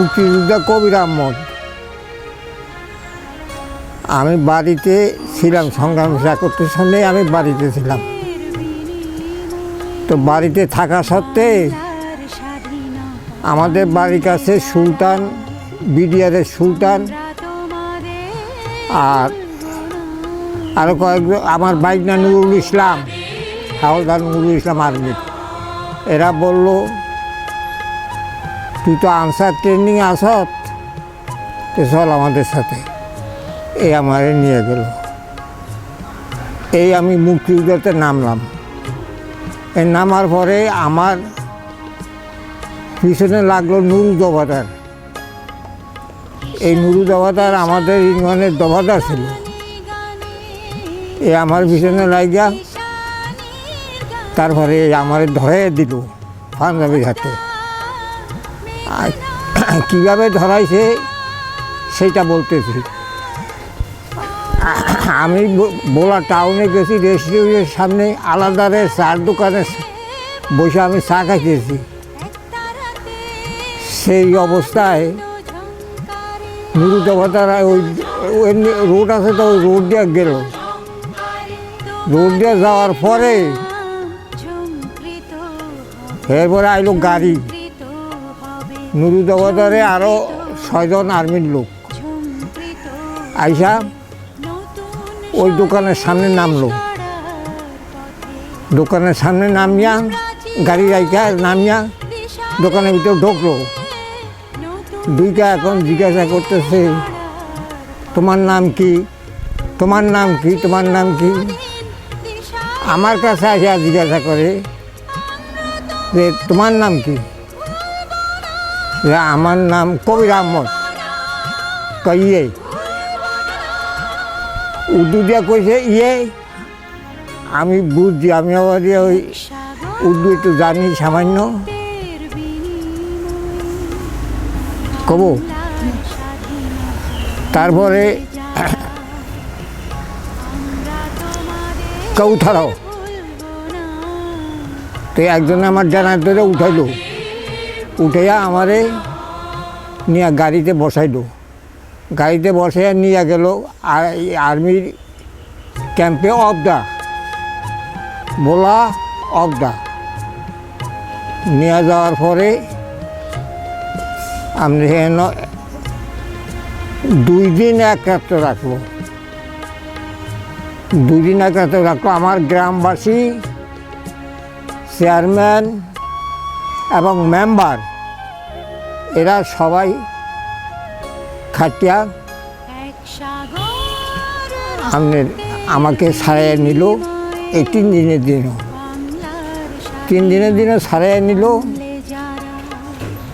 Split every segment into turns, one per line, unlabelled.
মুক্তিযোদ্ধা কবির আহমদ। আমি বাড়িতে ছিলাম, সংগ্রাম করতে সঙ্গে আমি বাড়িতে ছিলাম। তো বাড়িতে থাকা সত্ত্বে আমাদের বাড়ির কাছে সুলতান, বিডিআরের সুলতান আর আরও কয়েকজন, আমার বাইক না নুরুল ইসলাম, হাওলদার নুরুল ইসলাম আর্মি। এরা বলল তুই তো আনসার ট্রেনিং আসত। তো চল আমাদের সাথে। এই আমারে নিয়ে গেল। এই আমি মুক্তিযুদ্ধতে নামলাম। এই নামার পরে আমার পিছনে লাগল নুরু দবাদার এই নুরু দবাদার আমাদের ইউনিয়নের দবাদার ছিল। এ আমার পিছনে লাগিয়া তারপরে আমার ধরে দিল পাঞ্জাবির হাতে। কীভাবে ধরাইছে, সেইটা বলতেছি। আমি বোলা টাউনে গেছি রেস্টুরেন্টের সামনে আলাদারে চার দোকানে বসে আমি চা খাইতেছি। সেই অবস্থায় নুরুদবাতারা ওই ওই রোড আছে তো, ওই রোড দিয়ে গেল। রোড দিয়ে যাওয়ার পরে এরপরে আইলো গাড়ি। নুরুদবাতারে আরও ছয়জন আর্মির লোক। আইসা, ওই দোকানের সামনে নামলো। দোকানের সামনে নামিয়া, গাড়ি রাইখা নামিয়া দোকানের ভিতর ঢুকলো। দুইটা এখন জিজ্ঞাসা করতেছে, তোমার নাম কি? তোমার নাম কি? তোমার নাম কি? আমার কাছে আসা জিজ্ঞাসা করে যে, তোমার নাম কি? আমার নাম কবির আহমদ। কইয়ে। উর্দু দিয়া কইছে ইয়ে আমি বুঝছি, আমি আবার ইয়ে ওই উর্দু একটু জানি, সামান্য। কব? তারপরে কৌথারাও তো একজন আমার জানার ধরে উঠাইলো। উঠাইয়া আমারে নিয়ে গাড়িতে বসাইলো। গাড়িতে বসাইয়া নিয়ে গেল আর্মির ক্যাম্পে অফ দা বোলা অফ নিয়ে যাওয়ার পরে আমি হেন দুই দিন এক রাত্রে রাখল। দুই দিন এক রাত্রে রাখল আমার গ্রামবাসী, চেয়ারম্যান এবং মেম্বার। এরা সবাই খাটিয়া আপনার আমাকে সারাইয়া নিল। এই তিন দিনের দিনও তিন দিনের দিনও সারাইয়া নিল।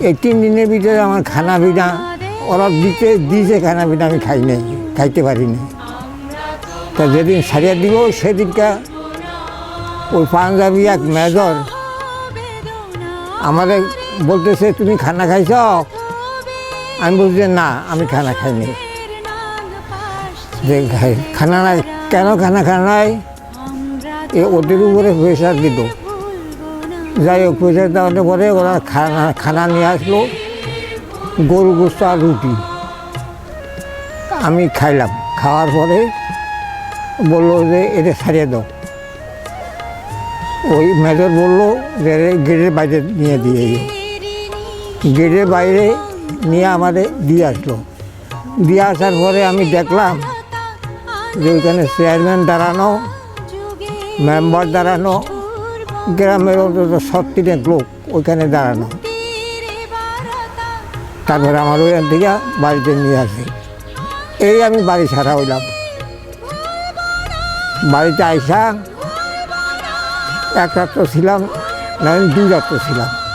এই তিন দিনের ভিতরে আমার খানা পিনা ওরা দিতে দিয়েছে খানা পিনা আমি খাই নাই, খাইতে পারিনি। তা যেদিন সারিয়া দিব সেদিনটা ওই পাঞ্জাবি এক মেজর আমাদের বলতেছে, তুমি খানা খাইছ? আমি বলছি, না, আমি খানা খাইনি। যে খানা নাই, কেন খানা খানা নাই? এ ওদের উপরে প্রেশার দিত। যাই হোক প্রেশার দেওয়ার পরে ওরা খানা খানা নিয়ে আসলো, গরু গোস্ত আর রুটি। আমি খাইলাম। খাওয়ার পরে বলল যে, এটা ছাড়িয়ে দাও। ওই মেজর বলল যে গেটের বাইরে নিয়ে দিয়ে। গেটের বাইরে নিয়ে আমাদের দিয়ে আসলো। দিয়ে আসার পরে আমি দেখলাম যে ওইখানে চেয়ারম্যান দাঁড়ানো, মেম্বার দাঁড়ানো, গ্রামের অন্তত সত্তরেক লোক ওইখানে দাঁড়ানো। তারপরে আমার ওইখান থেকে বাড়িতে নিয়ে আসে। এই আমি বাড়ি ছাড়া হইলাম। বাড়িতে আইসা এক রাত্র ছিলাম, না দুই রাত্র ছিলাম।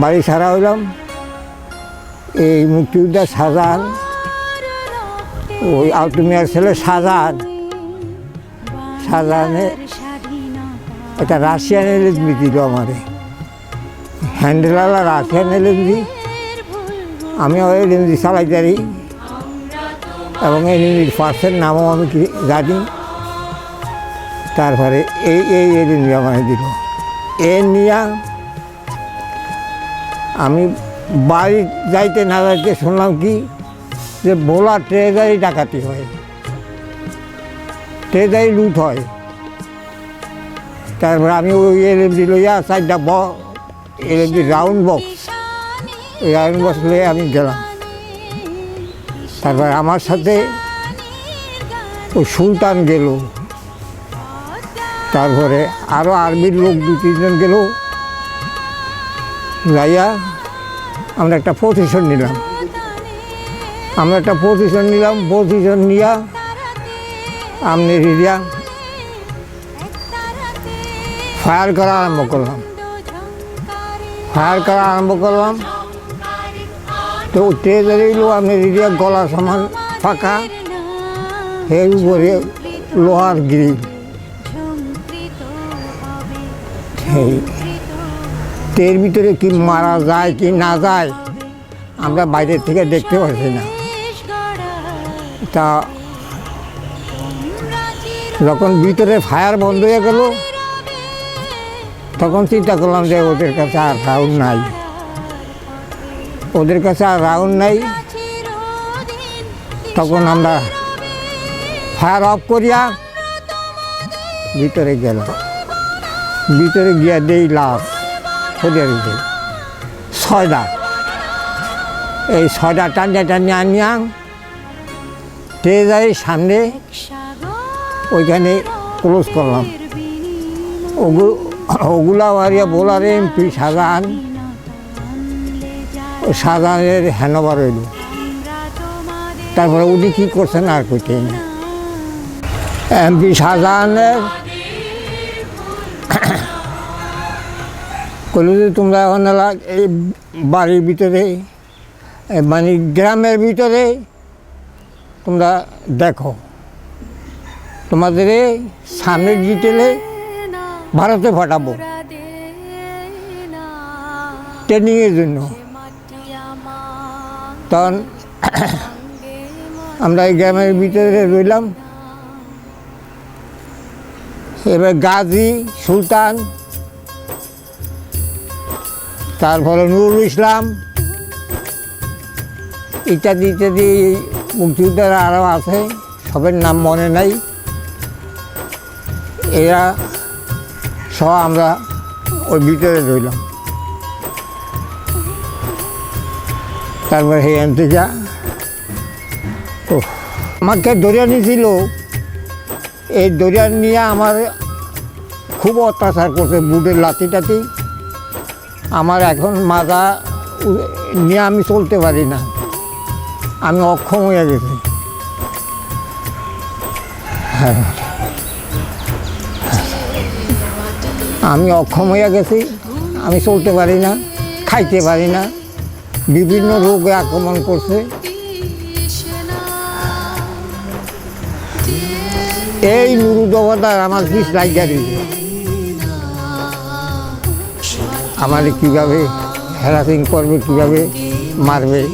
বাড়ি ছাড়া হইলাম। এই মুক্তিযোদ্ধা শাহজাহান ওই আউটমিয়ার ছেলে শাহজাহান শাহজাহানে একটা রাশিয়ান এলএসবি দিল আমারে। হ্যান্ডেলওয়ালা রাশিয়ান এলএসবি। আমি ওই এলএসবি চালাই জানি। এবং এলএসবির পার্সের নামও আমি জানি। তারপরে এই এই এলএসবি আমাকে দিল। এ নিয়ে আমি বাড়ি যাইতে না যাইতে শুনলাম কি যে বোলা ট্রেজারি ডাকাতি হয়। ট্রেজারি লুট হয়। তারপরে আমি ওই এলএমডি লইয়া চারটা ব এলএমডি রাউন্ড বক্স ওই রাউন্ড বক্স লইয়া আমি গেলাম। তারপর আমার সাথে ওই সুলতান গেল। তারপরে আরও আর্মির লোক দু তিনজন গেল। যাইয়া আমরা একটা পজিশন নিলাম। আমরা একটা পজিশন নিলাম পজিশন নিয়া আমনি রিডিয়া ফায়ার করা আরম্ভ করলাম। ফায়ার করা আরম্ভ করলাম। তো এলো আপনি রিডিয়া গলা সমান ফাঁকা। এর উপরে লোহার গ্রিল। এই এর ভিতরে কি মারা যায়, কি না যায়, আমরা বাইরের থেকে দেখতে পাচ্ছি না। তা যখন ভিতরে ফায়ার বন্ধ হয়ে গেল, তখন চিন্তা করলাম যে ওদের কাছে আর রাউন্ড নাই। ওদের কাছে আর রাউন্ড নাই। তখন আমরা ফায়ার অফ করিয়া ভিতরে গেলাম। ভিতরে গিয়া দেই লাশ ফরিয়া দিতে। ছয়টা এই ছয়টা টানিয়া টানিয়া আনিয়া ট্রেজারির সামনে। ওইখানে ক্লোজ করলাম। ওগুলো ওগুলা মারিয়া বোলার এমপি ও শাহজাহানের হ্যানোভার হইল। তারপরে উনি কী করছেন আর কইতে এমপি শাহজাহানের কইল যে তোমরা এখন এই বাড়ির ভিতরে মানে গ্রামের ভিতরে তোমরা দেখো। তোমাদের সামনের ডিটেলে ভারতে পাঠাবো। ট্রেনিংয়ের জন্য। তখন আমরা এই গ্রামের ভিতরে রইলাম। এবার গাজী সুলতান তারপরে নুরুল ইসলাম। ইত্যাদি ইত্যাদি মুক্তিযোদ্ধারা আরও আছে, সবের নাম মনে নাই। এরা সব আমরা ওই ভিতরে রইলাম। তারপরে সেখান থেকে ও আমাকে দরিয়া নিয়েছিল এই দরিয়া নিয়ে আমার খুব অত্যাচার করছে বুটের লাতি টাতি আমার এখন উ- নিয়ে আমি চলতে পারি না। আমি অক্ষম হয়ে গেছি। আমি অক্ষম হয়ে গেছি, আমি চলতে পারি না, খাইতে পারি না। বিভিন্ন রোগে আক্রমণ করছে। এই নুরুদবতার আমার পিস লাগিয়া আমাদের কীভাবে হ্যারাসিং করবে, কীভাবে মারবে?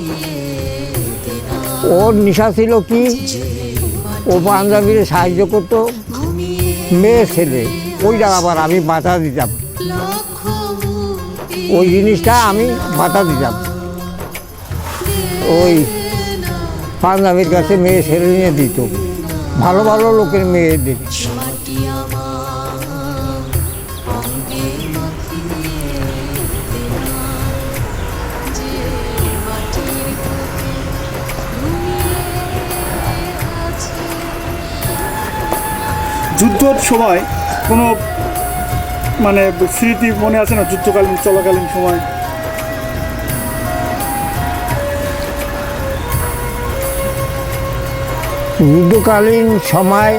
ওর নেশা ছিল কি? ও পাঞ্জাবিরে সাহায্য করতো মেয়ে, ছেলে। ওইটা আবার আমি বাধা দিতাম। ওই জিনিসটা আমি বাধা দিতাম। ওই পাঞ্জাবির কাছে মেয়ে, ছেলে নিয়ে দিত। ভালো ভালো লোকের মেয়ে দিত।
যুদ্ধর সময় কোনো মানে স্মৃতি মনে আছে না? যুদ্ধকালীন, চলাকালীন সময়?
যুদ্ধকালীন সময়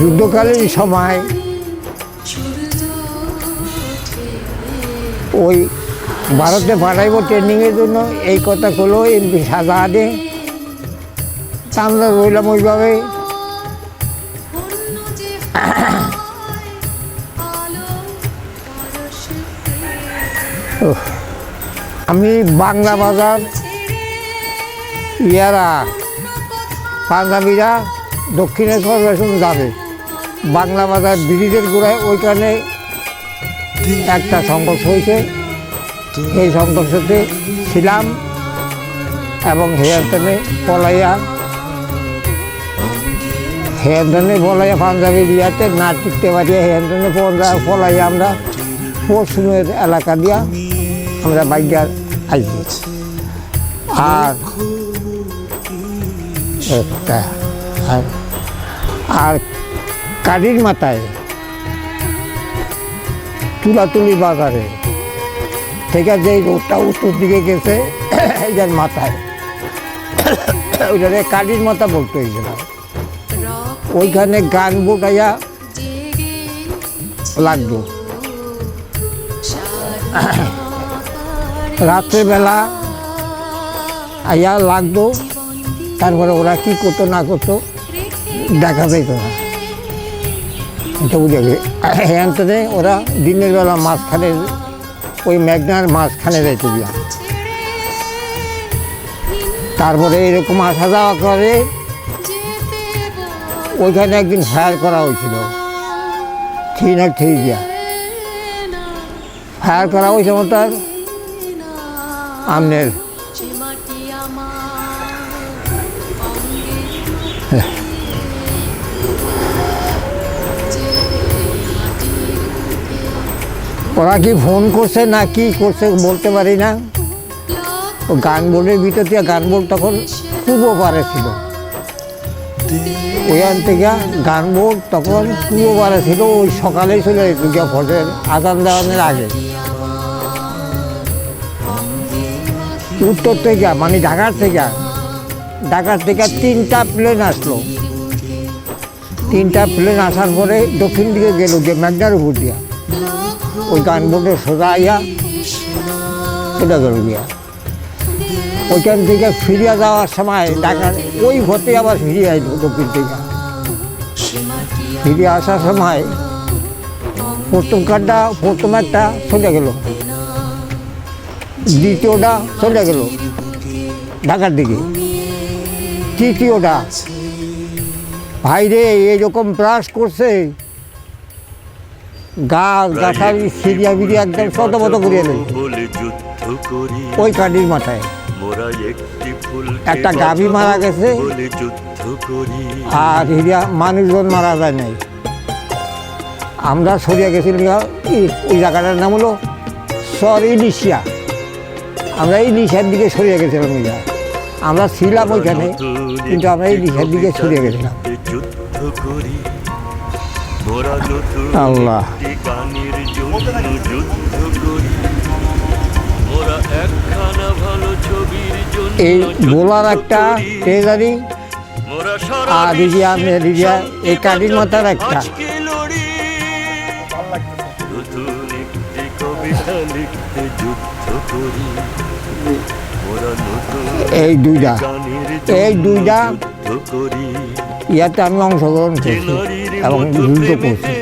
যুদ্ধকালীন সময় ওই ভারতে পাঠাইব ট্রেনিংয়ের জন্য। এই কথা হলো এমপি সাজাহাদে আমরা রইলাম ওইভাবে। আমি বাংলা বাজার ইয়ারা, পাঞ্জাবিরা দক্ষিণেশ্বর রেশন যাবে বাংলা বাজার ব্রিজের গোড়ায় ওইখানে একটা সংঘর্ষ হয়েছে। এই সংঘর্ষতে ছিলাম এবং হেয়ারটানে পলাইয়া হেয়ারটানে পলাইয়া পাঞ্জাবি দিয়াতে, না টিকতে পারিয়া হেয়ারটানে পলাইয়া আমরা পশ্চিমের এলাকা দিয়া আমরা বাইকার আইছি। আর একটা, আর আর কারির মাথায় তুলাতুলি বাজারে থেকে যে রোডটা উত্তর দিকে গেছে, এইটার মাথায়। ওইটারে কালির মাথা বলতে হয়েছিল ওইখানে গান বোটাইয়া লাগল রাত্রেবেলা আইয়া লাগতো তারপরে ওরা কি করতো, না করতো, দেখা যাইতো না। এটা ওরা দিনের বেলা মাঝখানে ওই মেঘনার মাঝখানে রেখে দিয়া। তারপরে এরকম আসা যাওয়া করে ওইখানে একদিন ফায়ার করা হয়েছিল। থ্রি না থ্রি দিয়া ফায়ার করা ওই সময়টার আমনের ওরা কি ফোন করছে না কি করছে বলতে পারি না। ও গান বোর্ডের ভিতর দিয়ে গান বোর্ড তখন খুব পারে ছিল। ওইখান থেকে বোর্ড তখন পারে ছিল, ওই সকালেই চলে যেত গিয়া আজান দেওয়ানোর আগে। উত্তর থেকে মানে ঢাকার থেকে ঢাকার থেকে তিনটা প্লেন আসলো। তিনটা প্লেন আসার পরে দক্ষিণ দিকে গেল যে মেঘনার উপর দিয়া। ওই গান বোর্ডে সোজা আইয়া এটা গেল গিয়া। ওইখান থেকে ফিরিয়ে যাওয়ার সময় ঢাকার ওই ভোটে আবার ফিরিয়ে আইলো দক্ষিণ থেকে। ফিরে আসার সময় প্রথম কার্ডটা প্রথম একটা চলে গেল। দ্বিতীয়টা চলে গেল ঢাকার দিকে। তৃতীয়টা ভাইরে এরকম ব্রাশ করছে। গাছ গাছালি সিরিয়া বিরিয়া একদম শত করিয়ে
করি।
ওই কাঠির মাথায়।
একটি
গাভী মারা গেছে। আর হিরিয়া মানুষজন মারা যায় নাই। আমরা সরিয়ে গেছিলাম গা, ওই জায়গাটার নাম হলো সর ইলিশিয়া। আমরা ইলিশিয়ার দিকে সরিয়ে গেছিলাম ওই আমরা ছিলাম ওইখানে কিন্তু আমরা ইলিশিয়ার দিকে সরিয়ে গেছিলাম। আল্লাহ।
একখানা
এই বোলার একটা। ট্রেজারি আর রিজিয়া রিজিয়া এই কাঠির মাথার একটা। এই দুইটা। এই দুইটা ইয়াতে আমি অংশগ্রহণ করছি এবং যুদ্ধ করছি।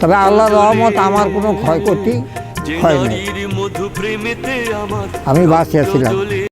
তবে আল্লাহ রহমত আমার কোনো ক্ষয়ক্ষতি
যে
হয়নি আমি
বাসে
ছিলাম।